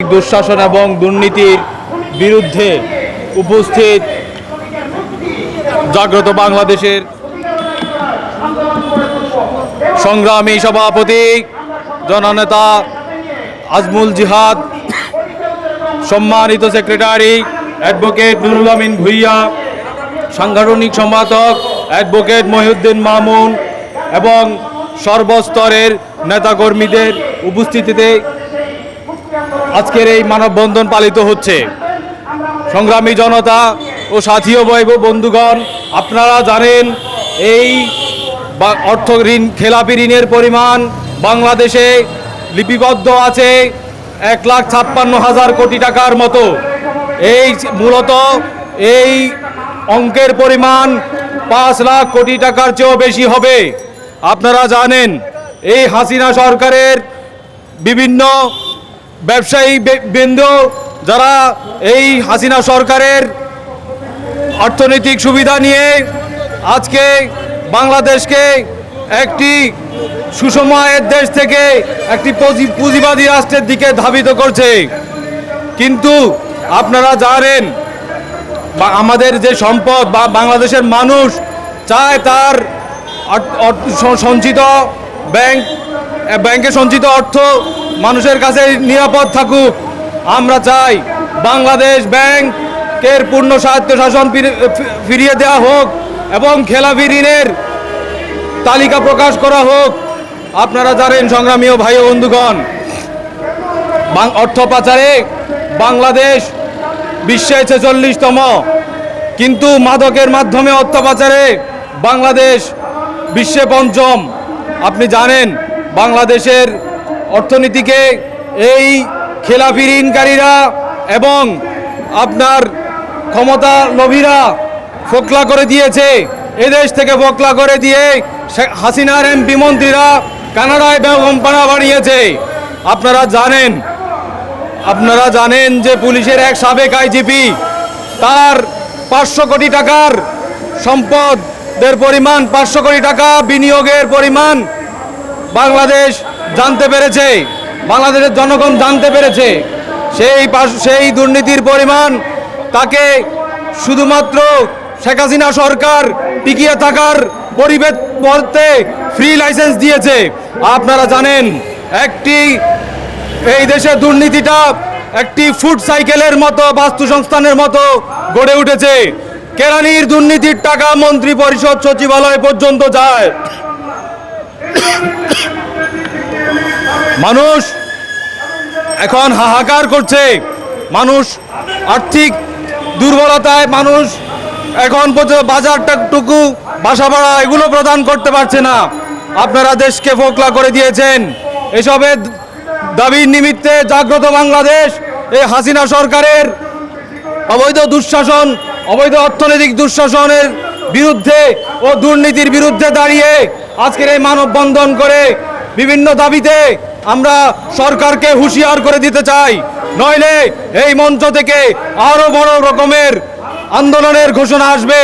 দুঃশাসন এবং দুর্নীতির বিরুদ্ধে উপস্থিত জাগ্রত বাংলাদেশের সংগ্রামী সভাপতি, জননেতা আজমুল জিহাদ, সম্মানিত সেক্রেটারি অ্যাডভোকেট নুরুল আমিন ভুইয়া, সাংগঠনিক সম্পাদক অ্যাডভোকেট মহিউদ্দিন মামুন এবং সর্বস্তরের নেতাকর্মীদের উপস্থিতিতে আজকের এই মানববন্ধন পালিত হচ্ছে। সংগ্রামী জনতা ও সাথী ও বৈব বন্ধুগণ, আপনারা জানেন এই অর্থ ঋণ, খেলাপি ঋণের পরিমাণ বাংলাদেশে লিপিবদ্ধ আছে এক লাখ ছাপ্পান্ন হাজার কোটি টাকার মতো। এই মূলত এই অঙ্কের পরিমাণ পাঁচ লাখ কোটি টাকার চেয়েও বেশি হবে। আপনারা জানেন, এই হাসিনা সরকারের বিভিন্ন ব্যবসায়ী বৃন্দ, যারা এই হাসিনা সরকারের অর্থনৈতিক সুবিধা নিয়ে আজকে বাংলাদেশকে একটি সুসময়ের দেশ থেকে একটি পুঁজিবাদী রাষ্ট্রের দিকে ধাবিত করছে। কিন্তু আপনারা জানেন, বা আমাদের যে সম্পদ, বা বাংলাদেশের মানুষ চায় তার সঞ্চিত ব্যাংক ব্যাংকে সঞ্চিত অর্থ মানুষের কাছে নিরাপদ থাকুক। আমরা চাই বাংলাদেশ ব্যাংকের পূর্ণ স্বায়ত্তশাসন ফিরে- ফিরিয়ে দেওয়া হোক এবং খেলাপি ঋণের তালিকা প্রকাশ করা হোক। আপনারা জানেন, সংগ্রামী ও ভাই ও বন্ধুগণ অর্থ পাচারে বাংলাদেশ বিশ্বে ছেচল্লিশতম। কিন্তু মাদকের মাধ্যমে অর্থ পাচারে বাংলাদেশ বিশ্বে পঞ্চম। আপনি জানেন বাংলাদেশের অর্থনীতিকে এই খেলাফি ঋণকারীরা এবং আপনার ক্ষমতা লোভীরা ফোকলা করে দিয়েছে। এদেশ থেকে ফোকলা করে দিয়ে হাসিনার এমপি মন্ত্রীরা কানাডায় বেগমপাড়া বানিয়েছে। আপনারা জানেন আপনারা জানেন যে পুলিশের এক সাবেক আইজিপি, তার পাঁচশো কোটি টাকার সম্পদের পরিমাণ, পাঁচশো কোটি টাকা বিনিয়োগের পরিমাণ বাংলাদেশ জানতে পেরেছে, বাংলাদেশের জনগণ জানতে পেরেছে, সেই সেই দুর্নীতির পরিমাণ তাকে শুধুমাত্র শেখ হাসিনা সরকার টিকিয়ে থাকার পরিবেশ পড়তে ফ্রি লাইসেন্স দিয়েছে। আপনারা জানেন, একটি এই দেশে দুর্নীতিটা একটি ফুড সাইকেলের মতো, বাস্তু সংস্থানের মতো গড়ে উঠেছে। কেরানির দুর্নীতির টাকা মন্ত্রী পরিষদ সচিবালয় পর্যন্ত যায়। মানুষ এখন হাহাকার করছে। মানুষ আর্থিক দুর্বলতায় মানুষ এখন পর্যন্ত বাজারটাটুকু বাসা ভাড়া এগুলো প্রদান করতে পারছে না। আপনারা দেশকে ফোকলা করে দিয়েছেন। এসবের দাবির নিমিত্তে জাগ্রত বাংলাদেশ, এই হাসিনা সরকারের অবৈধ দুঃশাসন, অবৈধ অর্থনৈতিক দুঃশাসনের বিরুদ্ধে ও দুর্নীতির বিরুদ্ধে দাঁড়িয়ে আজকের এই মানববন্ধন করে বিভিন্ন দাবিতে আমরা সরকারকে হুঁশিয়ার করে দিতে চাই। নইলে এই মঞ্চ থেকে আরও বড় রকমের আন্দোলনের ঘোষণা আসবে।